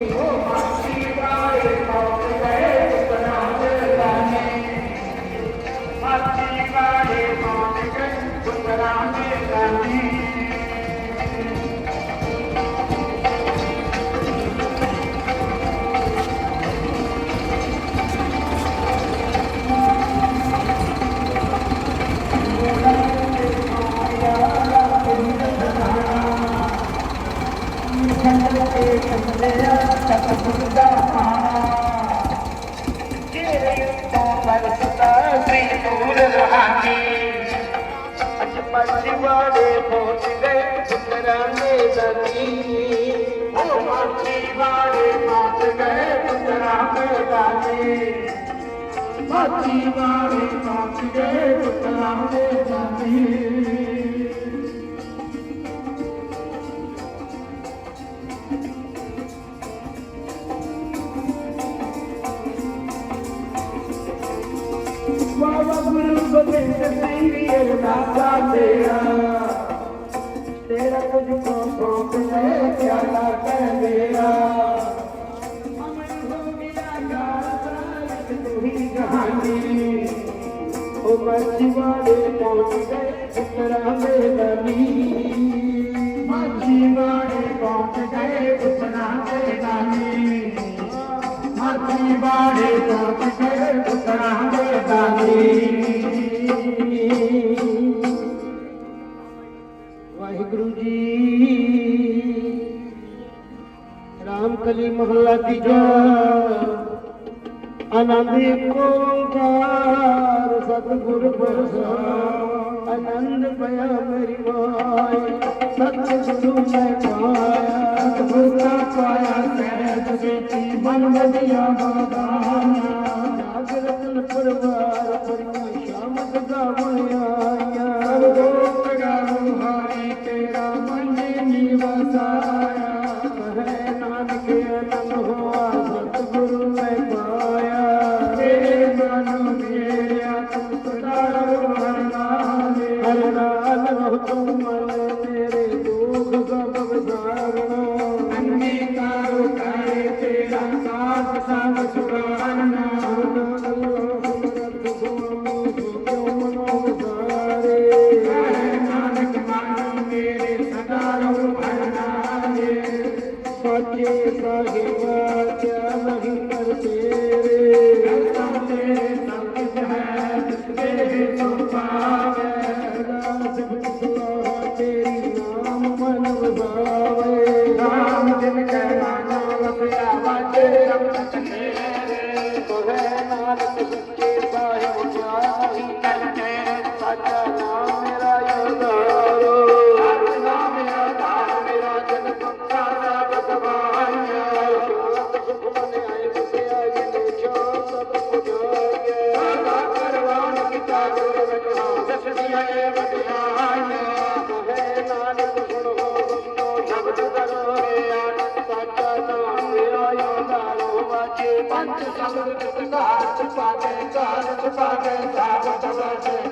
哎。ਕਰਾਂਗੇ ਸਤੀ ਉਹ ਮੱਠੀ ਵਾਲੇ ਮੱਚ ਗਏ ਪੁੱਤਰਾ ਮੇਰਾ ਜੀ ਮੱਠੀ ਵਾਲੇ ਮੱਚ ਗਏ ਪੁੱਤਰਾ ਮੇਰਾ ਜੀ ਬਾਬਾ ਗੁਰੂ ਗੋਬਿੰਦ ਸਿੰਘ ਜੀ ਅਰਦਾਸਾ ਤੇਰਾ बाड़े पहुँच गए पुतरा बेदानी माजीवाड़े पहुँच गए पुतरा बेदानी माजीवाड़े पहुँच गए पुतरा बेदानी ਤੀਜਾ ਆਨੰਦ ਓੰਕਾਰ ਸਤਿਗੁਰ ਪ੍ਰਸਾਦ। ਆਨੰਦ ਪਿਆ ਮੇਰੀ ਮਾਈ ਸਤਿਗੁਰੂ ਮੈਂ ਪਾਇਆ। ਸਤਿਗੁਰ ਦਾ ਪਾਇਆ ਤੇਰੇ ਤੁਝੇ ਕੀ ਮਨ ਵਧੀਆ ਬਗਾਨਾ ਜਾਗਰਤਨ ਪਰਵਾਰ ਪਰਿਆ ਸ਼ਾਮਤ ਗਾਵਣਿਆ संसार संसार सुखाना સાજન સાચો તો સાચો છે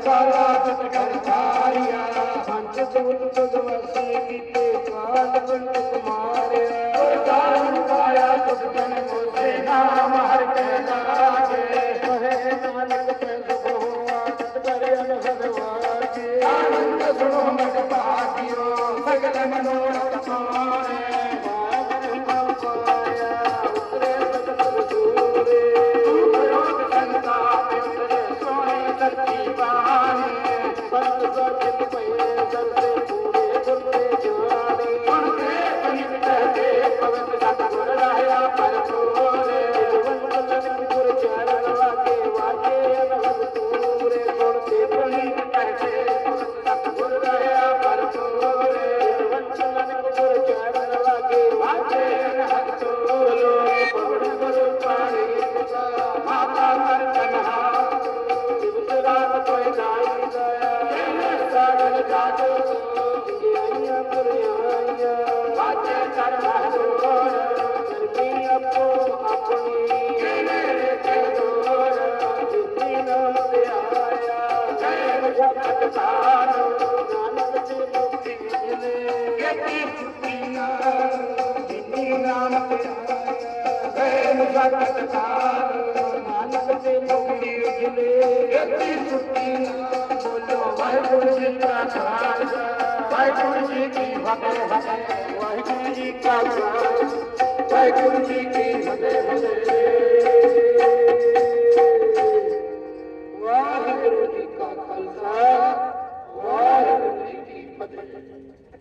ਐਨ ਜਗਤ ਕਾਲ ਨਾਨਕ ਤੇ ਮੁਕਤੀ ਉਜਲੇ ਗੱਦੀ ਸੁੱਤੀ ਨਾ ਬੋਲੋ ਵਾਹਿਗੁਰੂ ਜੀ ਕਾ ਖਾਲਸਾ ਵਾਹਿਗੁਰੂ ਜੀ ਕੀ ਫਤਿਹ ਵਾਹਿਗੁਰੂ ਜੀ ਕਾ ਖਾਲਸਾ ਵਾਹਿਗੁਰੂ ਜੀ ਕੀ ਫਤਿਹ ਫਤਿਹ ਵਾਹਿਗੁਰੂ ਜੀ ਕਾ ਖਾਲਸਾ ਵਾਹਿਗੁਰੂ ਜੀ ਕੀ ਫਤਿਹ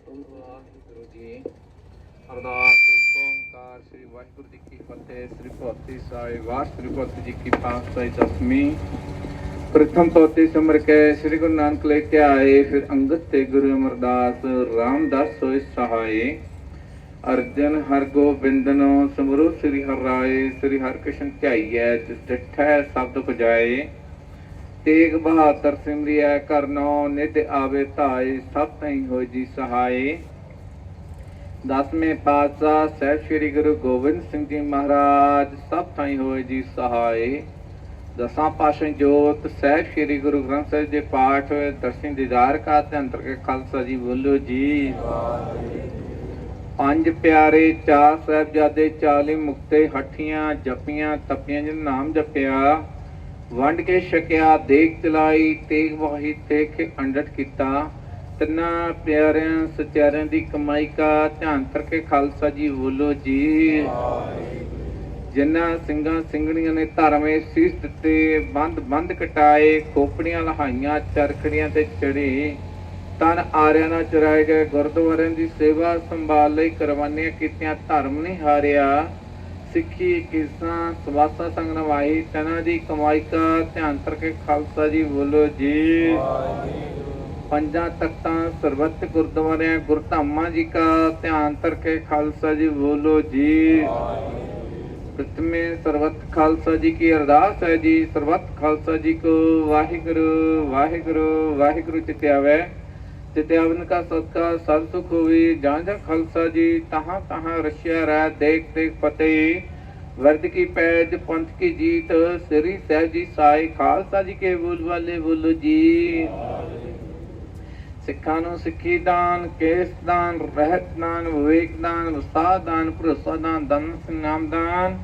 ਵਾਹਿਗੁਰੂ ਜੀ ਅਰਦਾਸ ਓੰਕਾਰ ਸ੍ਰੀ ਵਾਹਿਗੁਰੂ ਜੀ ਕੀ ਫਤਿਹ ਸ੍ਰੀ ਭਗਤੀ ਸਾਹਿਬ ਵਾਹਿਗੁਰੂ ਭਗਤ ਪ੍ਰਥਮ ਤੋਤੀ ਸਿਮਰ ਕੇ ਸ੍ਰੀ ਗੁਰੂ ਨਾਨਕ ਲੈ ਕੇ ਆਏ, ਫਿਰ ਅੰਗਦ ਤੇ ਗੁਰੂ ਅਮਰਦਾਸ ਰਾਮਦਾਸ ਸੋਇ ਸਹਾਏ। ਅਰਜਨ ਹਰ ਗੋਬਿੰਦਨੋ ਸਮਰੂ ਸ੍ਰੀ ਹਰਿ ਰਾਏ, ਸ੍ਰੀ ਹਰਿ ਕ੍ਰਿਸ਼ਨ ਧਿਆਈਐ, ਜਿਸ ਡਿਠੈ ਸ਼ਬਦ ਪੁਜਾਏ ਤੇਗ ਬਹਾਦਰ ਸਿਮਰਿਐ ਕਰਨੋ ਨਿਧ ਆਵੇ ਧਾਏ, ਸਭ ਤਈ ਹੋਇ ਜੀ ਸਹਾਏ। ਦਸਵੇਂ ਪਾਤਸ਼ਾਹ ਸਹਿਬ ਸ੍ਰੀ ਗੁਰੂ ਗੋਬਿੰਦ ਸਿੰਘ ਜੀ ਮਹਾਰਾਜ, ਸਭ ਥਾਈ ਹੋਏ ਜੀ ਸਹਾਏ। ਦਸਾਂ ਪਾਸ਼ਾ ਜੋਤ, ਸਹਿਬ ਸ੍ਰੀ ਗੁਰੂ ਗ੍ਰੰਥ ਸਾਹਿਬ ਦੇ ਪਾਠ ਦਰਸ਼ਨ ਦੀਦਾਰ ਕਾ ਤੇ ਅੰਤਰ ਕੇ ਖਾਲਸਾ ਜੀ ਬੋਲੋ ਜੀ। ਪੰਜ ਪਿਆਰੇ ਚਾਰ ਸਾਹਿਬਜ਼ਾਦੇ 40 ਮੁਕਤੇ ਹੱਠੀਆਂ ਜਪੀਆਂ, ਤਪੀਆਂ ਜਿਨ ਨਾਮ ਜਪਿਆ, ਵੰਡ ਕੇ ਛਕਿਆ ਦੇਖ ਚਲਾਈ, ਤੇਗ ਵਾਹੀ ਤੇਖ ਅੰਡਟ ਕੀਤਾ। ਤਿੰਨਾਂ ਪਿਆਰਿਆਂ ਸਚਾਰਿਆਂ ਦੀ ਕਮਾਈ ਕਾ ਧਿਆਨ ਕਰਕੇ ਖਾਲਸਾ ਜੀ ਬੋਲੋ ਜੀ। ਜਿਨ੍ਹਾਂ ਸਿੰਘਾਂ ਸਿੰਘਣੀਆਂ ਨੇ ਧਰਮੇ ਸੀਸ ਦਿੱਤੇ, ਬੰਦ ਬੰਦ ਕਟਾਏ, ਖੋਪੜੀਆਂ ਲਹਾਈਆਂ, ਚਰਖੜੀਆਂ ਤੇ ਚੜੇ। ਤਨ ਆਰਿਆਂ ਨਾਲ ਚਰਾਏ ਗਏ ਗੁਰਦੁਆਰਿਆਂ ਦੀ ਸੇਵਾ ਸੰਭਾਲ ਲਈ ਕੁਰਬਾਨੀਆਂ ਕੀਤੀਆਂ, ਧਰਮ ਨਹੀਂ ਹਾਰਿਆ। ਸਿੱਖੀ ਕਿਸਾਂ ਸਵਾਸਾ ਸੰਗ ਤਨਾਂ ਦੀ ਕਮਾਈ ਕਾ ਧਿਆਨ ਕਰਕੇ ਖਾਲਸਾ ਜੀ ਬੋਲੋ ਜੀ। ਪੰਜਾਂ ਤਖਤਾਂ, ਸਰਬੱਤ ਗੁਰਦੁਆਰਿਆਂ, ਗੁਰਧਾਮਾਂ ਜੀ ਕਾ ਧਿਆਨ ਕਰਕੇ ਖਾਲਸਾ ਜੀ, ਬੋਲੋ ਜੀ। ਪ੍ਰਥਮੇ ਸਰਬੱਤ ਖਾਲਸਾ ਜੀ ਕੀ ਅਰਦਾਸ ਹੈ ਜੀ, ਸਰਬੱਤ ਖਾਲਸਾ ਜੀ ਕੋ ਵਾਹਿਗੁਰੂ ਵਾਹਿਗੁਰੂ ਵਾਹਿਗੁਰੂ ਚਿਤਿਆਵੈ ਚਿਤਿਆਵਨ ਕਾ ਸਦਕਾ ਸਤ ਸੁਖ ਹੋਵੇ, ਜਾਂ ਜਾਂ ਖਾਲਸਾ ਜੀ, ਤਹਾਂ ਤਹਾਂ ਰਸ਼ਿਆ ਰਹਿ, ਦੇਖ ਦੇਖ ਫਤਿਹ। ਵਰਦ ਕੀ ਪੈਜ, ਪੰਥ ਕੀ ਜੀਤ, ਸ੍ਰੀ ਸਹਿਬ ਜੀ ਸਾਈ, ਖਾਲਸਾ ਜੀ ਕੇ ਬੋਲ ਵਾਲੇ ਬੋਲੋ ਜੀ। ਸਿੱਖਾਂ ਨੂੰ ਸਿੱਖੀ ਦਾਨ, ਕੇਸ ਦਾਨ, ਰਹਿਤ ਦਾਨ, ਵਿਵੇਕ ਦਾਨ ਵਸਾ ਦਾਨ, ਭਰੋਸਾ ਦਾਨ, ਦਨ ਨਾਮ ਦਾਨ।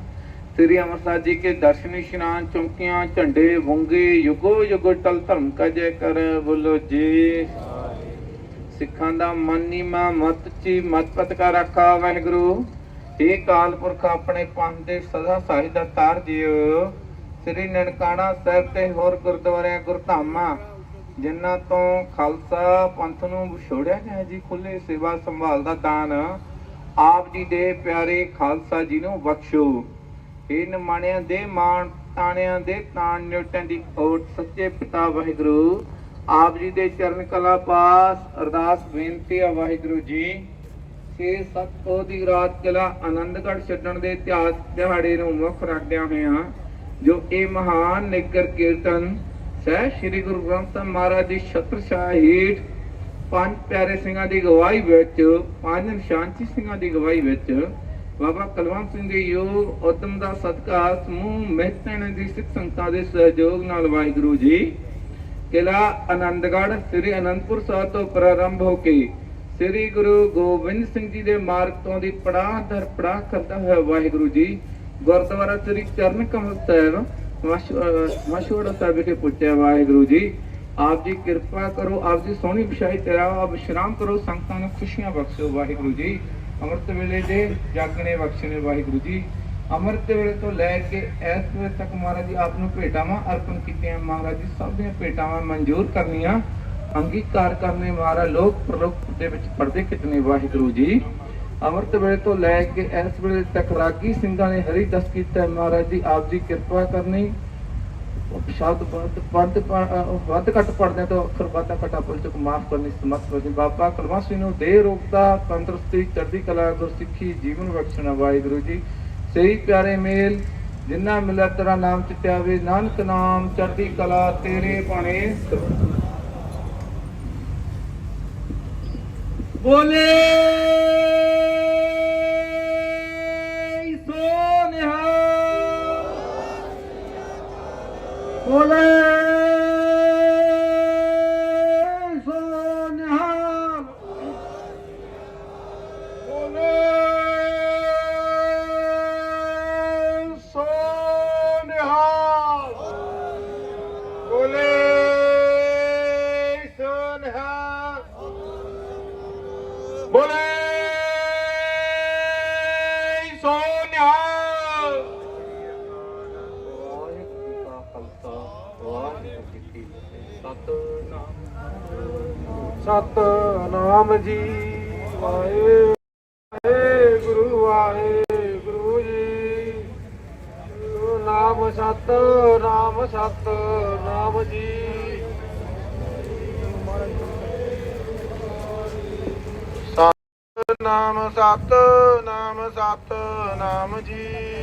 ਸ੍ਰੀ ਅਮਰਸਾਹ ਜੀ ਕੇ ਦਰਸ਼ਨ ਇਸ਼ਨਾਨ ਚੌਂਕੀਆਂ, ਝੰਡੇ ਵੰਗੇ, ਯੁਗੋ ਯੁਗੋ ਟਲ ਧਰਮ ਕਾ ਜੈ ਕਰ, ਬੋਲੋ ਜੀ। ਸਿੱਖਾਂ ਦਾ ਮਨ ਨੀਮਾ ਮਤ ਚੀ ਮਤ ਪਤ ਕਾ ਰੱਖਾ, ਵਾਹਿਗੁਰੂ। ਇਹ ਕਾਲ ਪੁਰਖ, ਆਪਣੇ ਪੰਥ ਦੇ ਸਦਾ ਸਾਹਿਬ ਦਾ ਤਾਰ ਦਿਓ ਸ੍ਰੀ ਨਨਕਾਣਾ ਸਾਹਿਬ ਤੇ ਹੋਰ ਗੁਰਦੁਆਰਿਆਂ ਗੁਰਧਾਮਾਂ ਜਿਨ੍ਹਾਂ ਤੋਂ ਖਾਲਸਾ ਪੰਥ ਨੂੰ ਵਿਛੋੜਿਆ ਗਿਆ ਜੀ ਖੁੱਲੇ ਸੇਵਾ ਸੰਭਾਲ ਦਾ ਦਾਨ, ਆਪ ਜੀ ਦੇ ਪਿਆਰੇ ਖਾਲਸਾ ਜੀ ਨੂੰ ਬਖਸ਼ੋ। ਇਹ ਨਿਮਾਣਿਆਂ ਦੇ ਮਾਣ, ਤਾਣਿਆਂ ਦੇ ਤਾਣ ਨਿਉਟਾਂ ਦੀ ਓਟ ਸੱਚੇ ਪਿਤਾ ਵਾਹਿਗੁਰੂ, ਆਪ ਜੀ ਦੇ ਚਰਨ ਕਲਾ ਪਾਸ ਅਰਦਾਸ ਬੇਨਤੀ ਆ ਵਾਹਿਗੁਰੂ ਜੀ। ਛੇ ਸੱਤ ਦੀ ਰਾਤ ਕਲਾ ਆਨੰਦਗੜ੍ਹ ਛੱਡਣ ਦੇ ਇਤਿਹਾਸ ਦਿਹਾੜੇ ਨੂੰ ਮੁੱਖ ਰੱਖਦਿਆਂ ਹੋਇਆਂ ਜੋ ਇਹ ਮਹਾਨ ਨਗਰ ਕੀਰਤਨ ਸਹਿ ਸ੍ਰੀ ਗੁਰੂ ਗ੍ਰੰਥ ਸਾਹਿਬ ਮਹਾਰਾਜ ਦੀ ਛਤਰ ਹੇਠ ਪੰਜ ਪਿਆਰੇ ਸਿੰਘਾਂ ਦੀ ਗਵਾਹੀ ਵਿੱਚ, ਪੰਜ ਨਿਸ਼ਾਨਚੀ ਸਿੰਘਾਂ ਦੀ ਗਵਾਹੀ ਵਿੱਚ ਬਾਬਾ ਕਲਵੰਤ ਸਿੰਘ ਦੇ ਯੋਗ ਉਦਮ ਦਾ ਸਦਕਾ ਸਮੂਹ ਮਹਿਤਨ ਦੀ ਸਿੱਖ ਸੰਗਤਾਂ ਦੇ ਸਹਿਯੋਗ ਨਾਲ ਵਾਹਿਗੁਰੂ ਜੀ ਕਿਲਾ ਆਨੰਦਗੜ੍ਹ, ਸ੍ਰੀ ਅਨੰਦਪੁਰ ਸਾਹਿਬ ਤੋਂ ਪ੍ਰਾਰੰਭ ਹੋ ਕੇ ਸ੍ਰੀ ਗੁਰੂ ਗੋਬਿੰਦ ਸਿੰਘ ਜੀ ਦੇ ਮਾਰਗ ਤੋਂ ਦੀ ਪੜਾਅ ਦਰ ਪੜਾਅ ਕਰਦਾ ਹੋਇਆ ਵਾਹਿਗੁਰੂ ਜੀ ਗੁਰਦੁਆਰਾ ਸ੍ਰੀ ਚਰਨ ਕਮਲ ਸਾਹਿਬ ਮਸ਼ਹੂਰ ਸਾਹਿਬ ਵਿਖੇ ਪੁੱਜਿਆ ਵਾਹਿਗੁਰੂ ਜੀ। ਆਪ ਜੀ ਕਿਰਪਾ ਕਰੋ, ਆਪ ਜੀ ਸੋਹਣੀ ਵਿਸ਼ਾਈ ਤੇਰਾ, ਆਪ ਵਿਸ਼ਰਾਮ ਕਰੋ, ਸੰਗਤਾਂ ਨੂੰ ਖੁਸ਼ੀਆਂ ਬਖਸ਼ੋ ਵਾਹਿਗੁਰੂ ਜੀ। ਅੰਮ੍ਰਿਤ ਵੇਲੇ ਦੇ ਜਾਗਣੇ ਬਖਸ਼ਣੇ ਵਾਹਿਗੁਰੂ ਜੀ। ਅੰਮ੍ਰਿਤ ਵੇਲੇ ਤੋਂ ਲੈ ਕੇ ਇਸ ਵੇਲੇ ਤੱਕ ਮਹਾਰਾਜ ਜੀ ਆਪ ਨੂੰ ਭੇਟਾਵਾਂ ਅਰਪਣ ਕੀਤੀਆਂ। ਮਹਾਰਾਜ ਜੀ ਸਭ ਦੀਆਂ ਭੇਟਾਵਾਂ ਮਨਜ਼ੂਰ ਕਰਨੀਆਂ। ਅੰਗੀਕਾਰ ਕਰਨੇ ਮਹਾਰਾਜ ਲੋਕ, ਪ੍ਰਲੋਕ ਦੇ ਵਿੱਚ ਪੜਦੇ ਕਿਤਨੇ ਵਾਹਿਗੁਰੂ ਜੀ। ਅੰਮ੍ਰਿਤ ਵੇਲੇ ਤੋਂ ਲੈ ਕੇ ਇਸ ਵੇਲੇ ਤੱਕ ਰਾਗੀ ਸਿੰਘਾਂ ਨੇ ਹਰੀ ਦਸ ਕੀਤਾ ਮਹਾਰਾਜ ਜੀ, ਆਪ ਜੀ ਕਿਰਪਾ ਕਰਨੀ। ਸ਼ਬਦ ਵੱਧ ਵੱਧ ਘੱਟ ਪੜਦੇ ਤਾਂ ਅੱਖਰ ਵਾਧਾ ਘਟਾ ਪੁੱਲ ਚੁੱਕ ਮਾਫ ਕਰਨੀ ਸਮਤ ਵਜੇ ਬਾਬਾ ਕਲਵਾ ਨੂੰ ਦੇ ਰੋਗਤਾ ਤੰਦਰੁਸਤੀ, ਚੜ੍ਹਦੀ ਕਲਾ, ਗੁਰਸਿੱਖੀ, ਜੀਵਨ ਬਖਸ਼ਣਾ, ਵਾਹਿਗੁਰੂ ਜੀ। ਸਹੀ ਪਿਆਰੇ ਮੇਲ, ਜਿੰਨਾ ਮਿਲਿਆ ਤੇਰਾ ਨਾਮ ਚਿਤਿਆਵੇ ਨਾਨਕ ਨਾਮ, ਚੜ੍ਹਦੀ ਕਲਾ, ਤੇਰੇ ਭਾਣੇ। ਬੋਲੇ! ਬੋਲੇ ਸਤ ਸਤਨਾਮ ਜੀ ਵਾਹਿਗੁਰੂ ਵਾਹਿਗੁਰੂ ਜੀ। ਗੁਰੂ ਨਾਮ ਸਤ ਨਾਮ ਸਤ, ਨਾਮ ਜੀ। ਨਾਮ ਸਤ ਨਾਮ ਸਤ, ਨਾਮ ਜੀ।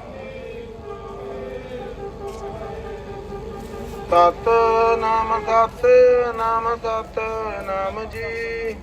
ਸਤ ਨਾਮ ਸਤ ਨਾਮ ਸਤ ਨਾਮ ਜੀ।